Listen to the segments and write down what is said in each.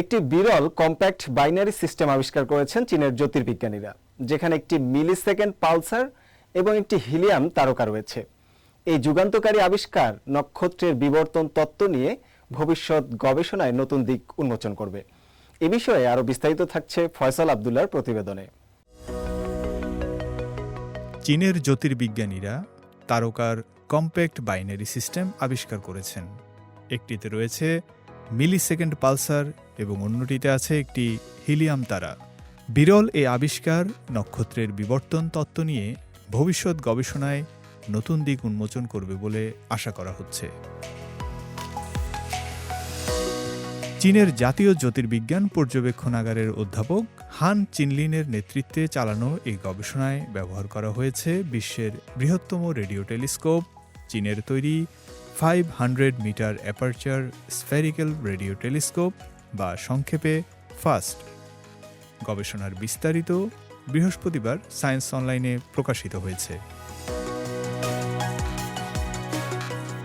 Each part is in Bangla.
একটি বিরল কম্প্যাক্ট বাইনারি সিস্টেম আবিষ্কার করেছেন চীনের জ্যোতির্বিজ্ঞানীরা, যেখানে একটি মিলি সেকেন্ড পালসার এবং একটি হিলিয়াম তারকা রয়েছে। এই যুগান্তকারী আবিষ্কার নক্ষত্রের বিবর্তন তত্ত্ব নিয়ে ভবিষ্যৎ গবেষণায় নতুন দিক উন্মোচন করবে। এ বিষয়ে আরও বিস্তারিত থাকছে ফয়সাল আবদুল্লার প্রতিবেদনে। চীনের জ্যোতির্বিজ্ঞানীরা তারকার কম্প্যাক্ট বাইনারি সিস্টেম আবিষ্কার করেছেন। একটিতে রয়েছে মিলি সেকেন্ড পালসার এবং অন্যটিতে আছে একটি হিলিয়াম তারা। বিরল এই আবিষ্কার নক্ষত্রের বিবর্তন তত্ত্ব নিয়ে ভবিষ্যৎ গবেষণায় নতুন দিক উন্মোচন করবে বলে আশা করা হচ্ছে। চীনের জাতীয় জ্যোতির্বিজ্ঞান পর্যবেক্ষণাগারের অধ্যাপক হান চিনলিনের নেতৃত্বে চালানো এই গবেষণায় ব্যবহার করা হয়েছে বিশ্বের বৃহত্তম রেডিও টেলিস্কোপ, চীনের তৈরি five hundred metre aperture spherical radio telescope বা সংক্ষেপে ফাস্ট গবেষণার বিস্তারিত বৃহস্পতিবার সায়েন্স অনলাইনে প্রকাশিত হয়েছে।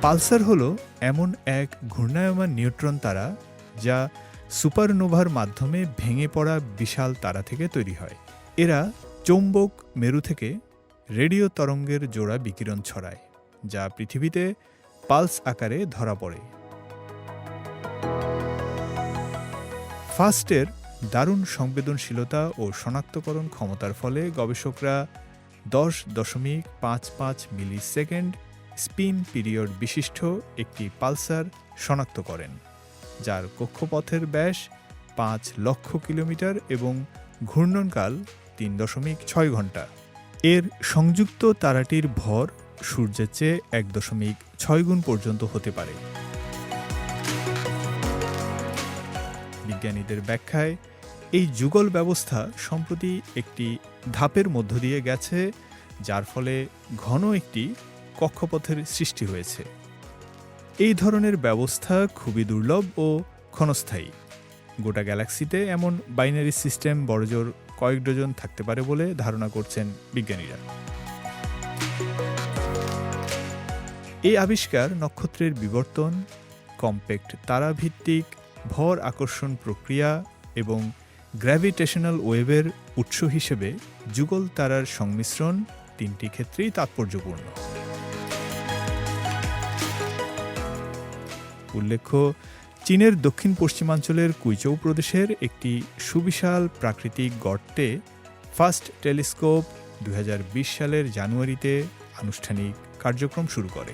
পালসার হল এমন এক ঘূর্ণায়মান নিউট্রন তারা যা সুপারনোভার মাধ্যমে ভেঙে পড়া বিশাল তারা থেকে তৈরি হয়। এরা চৌম্বক মেরু থেকে রেডিও তরঙ্গের জোড়া বিকিরণ ছড়ায়, যা পৃথিবীতে পালস আকারে ধরা পড়ে। ফাস্টের দারুণ সংবেদনশীলতা ও শনাক্তকরণ ক্ষমতার ফলে গবেষকরা দশ দশমিক পাঁচ পাঁচ মিলি সেকেন্ড স্পিন পিরিয়ড বিশিষ্ট একটি পালসার শনাক্ত করেন, যার কক্ষপথের ব্যাস পাঁচ লক্ষ কিলোমিটার এবং ঘূর্ণনকাল তিন দশমিক ছয় ঘণ্টা। এর সংযুক্ত তারাটির ভর সূর্যের চেয়ে এক দশমিক ছয় গুণ পর্যন্ত হতে পারে। বিজ্ঞানীদের ব্যাখ্যায়, এই যুগল ব্যবস্থা সম্প্রতি একটি ধাপের মধ্য দিয়ে গেছে, যার ফলে ঘন একটি কক্ষপথের সৃষ্টি হয়েছে। এই ধরনের ব্যবস্থা খুবই দুর্লভ ও ক্ষণস্থায়ী। গোটা গ্যালাক্সিতে এমন বাইনারি সিস্টেম বড়জোর কয়েক ডজন থাকতে পারে বলে ধারণা করছেন বিজ্ঞানীরা। এই আবিষ্কার নক্ষত্রের বিবর্তন কম্প্যাক্ট তারাভিত্তিক, ভর আকর্ষণ প্রক্রিয়া এবং গ্র্যাভিটেশনাল ওয়েভের উৎস হিসেবে যুগল তারার সংমিশ্রণ তিনটি ক্ষেত্রেই তাৎপর্যপূর্ণ। উল্লেখ্য, চীনের দক্ষিণ পশ্চিমাঞ্চলের কুইচৌ প্রদেশের একটি সুবিশাল প্রাকৃতিক গর্তে ফার্স্ট টেলিস্কোপ দু হাজার বিশ সালের জানুয়ারিতে আনুষ্ঠানিক কার্যক্রম শুরু করে।